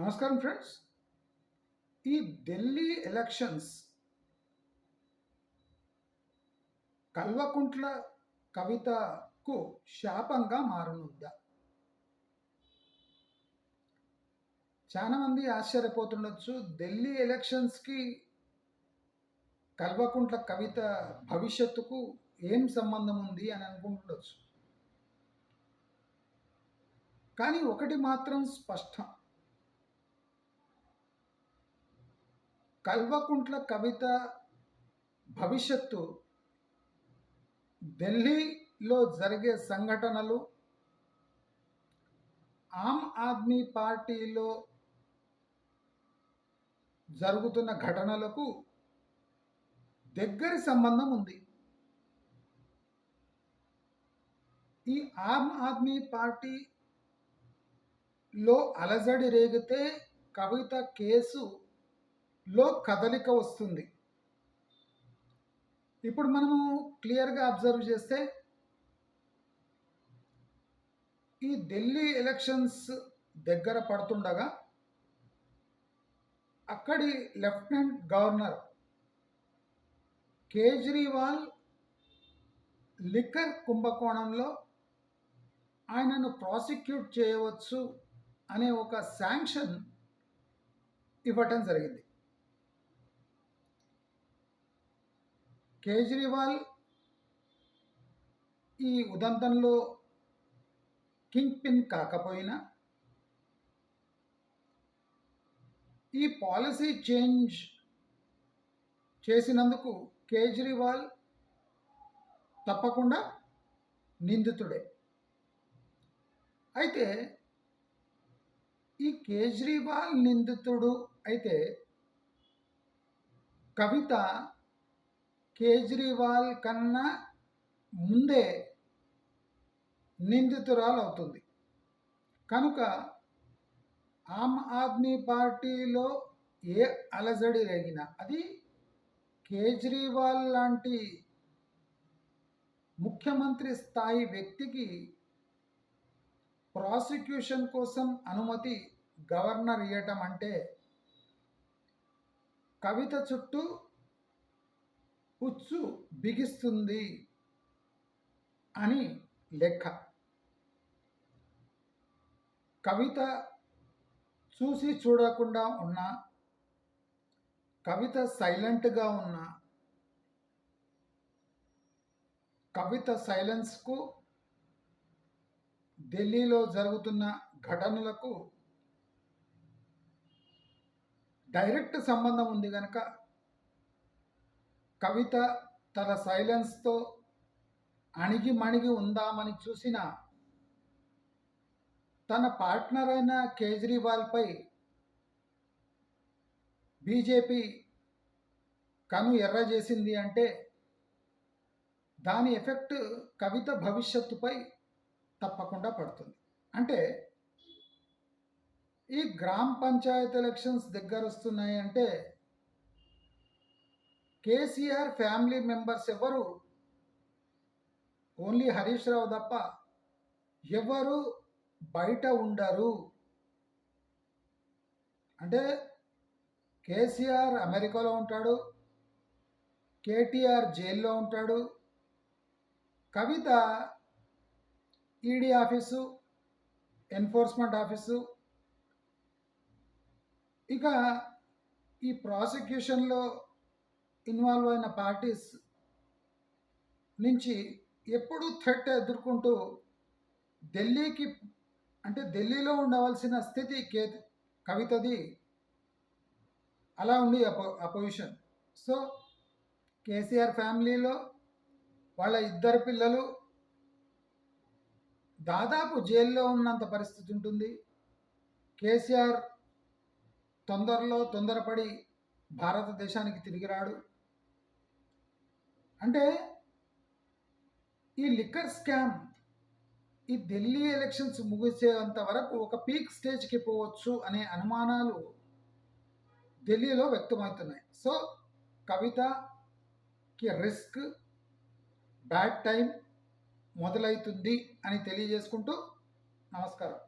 నమస్కారం ఫ్రెండ్స్. ఈ ఢిల్లీ ఎలక్షన్స్ కల్వకుంట్ల కవితకు శాపంగా మారునుద్దా చాలామంది ఆశ్చర్యపోతుండొచ్చు ఢిల్లీ ఎలక్షన్స్కి కల్వకుంట్ల కవిత భవిష్యత్తుకు ఏం సంబంధం ఉంది అని అనుకుంటుండొచ్చు. కానీ ఒకటి మాత్రం స్పష్టం. కల్వకుంట్ల కవిత భవిష్యత్తు ఢిల్లీలో జరిగే సంఘటనలు ఆమ్ ఆద్మీ పార్టీలో జరుగుతున్న ఘటనలకు దగ్గరి సంబంధం ఉంది. ఈ ఆమ్ ఆద్మీ పార్టీలో అలజడి రేగితే కవిత కేసు లో కదలిక వస్తుంది. ఇప్పుడు మనము క్లియర్గా అబ్జర్వ్ చేస్తే ఈ ఢిల్లీ ఎలక్షన్స్ దగ్గర పడుతుండగా అక్కడి లెఫ్టినెంట్ గవర్నర్ కేజ్రీవాల్ లిక్కర్ కుంభకోణంలో ఆయనను ప్రాసిక్యూట్ చేయవచ్చు అనే ఒక శాంక్షన్ ఇవ్వటం జరిగింది. కేజ్రీవాల్ ఈ ఉదంతంలో కింగ్ పిన్ కాకపోయినా ఈ పాలసీ చేంజ్ చేసినందుకు కేజ్రీవాల్ తప్పకుండా నిందితుడే. అయితే ఈ కేజ్రీవాల్ నిందితుడు అయితే కవిత కేజ్రీవాల్ కన్నా ముందే నిందితురాలు అవుతుంది కనుక ఆమ్ ఆద్మీ పార్టీలో ఏ అలజడి రేగినా అది కేజ్రీవాల్ లాంటి ముఖ్యమంత్రి స్థాయి వ్యక్తికి ప్రాసిక్యూషన్ కోసం అనుమతి గవర్నర్ ఇవ్వటం అంటే కవిత చుట్టూ ఉచ్చు బిగిస్తుంది అని లెక్క. కవిత చూసి చూడకుండా ఉన్న కవిత సైలెంట్గా ఉన్న కవిత సైలెన్స్కు ఢిల్లీలో జరుగుతున్న ఘటనలకు డైరెక్ట్ సంబంధం ఉంది కనుక కవిత తన సైలెన్స్తో అణిగి మణిగి ఉందామని చూసిన తన పార్ట్నర్ అయిన కేజ్రీవాల్పై బీజేపీ కను ఎర్ర చేసింది అంటే దాని ఎఫెక్ట్ కవిత భవిష్యత్తుపై తప్పకుండా పడుతుంది. అంటే ఈ గ్రామ పంచాయత్ ఎలక్షన్స్ దగ్గర వస్తున్నాయి అంటే కేసీఆర్ ఫ్యామిలీ మెంబర్స్ ఎవరు? ఓన్లీ హరీష్ రావు తప్ప ఎవరు బయట ఉండరు. అంటే కేసీఆర్ అమెరికాలో ఉంటాడు కేటీఆర్ జైల్లో ఉంటాడు Kavitha ED office enforcement office. ఇక ఈ ప్రాసిక్యూషన్లో ఇన్వాల్వ్ అయిన పార్టీస్ నుంచి ఎప్పుడూ థ్రెట్ ఎదుర్కొంటూ ఢిల్లీకి అంటే ఢిల్లీలో ఉండవలసిన స్థితి కే కవితది. అలా ఉంది అపో అపోజిషన్. సో కేసీఆర్ ఫ్యామిలీలో వాళ్ళ ఇద్దరు పిల్లలు దాదాపు జైల్లో ఉన్నంత పరిస్థితి ఉంటుంది. కేసీఆర్ తొందరలో తొందరపడి భారతదేశానికి తిరిగి రాడు. అంటే ఈ లిక్కర్ స్కామ్ ఈ ఢిల్లీ ఎలక్షన్స్ ముగిసేంత వరకు ఒక పీక్ స్టేజ్కి పోవచ్చు అనే అనుమానాలు ఢిల్లీలో వ్యక్తమవుతున్నాయి. సో కవితకి రిస్క్ బ్యాడ్ టైం మొదలవుతుంది అని తెలియజేసుకుంటూ నమస్కారం.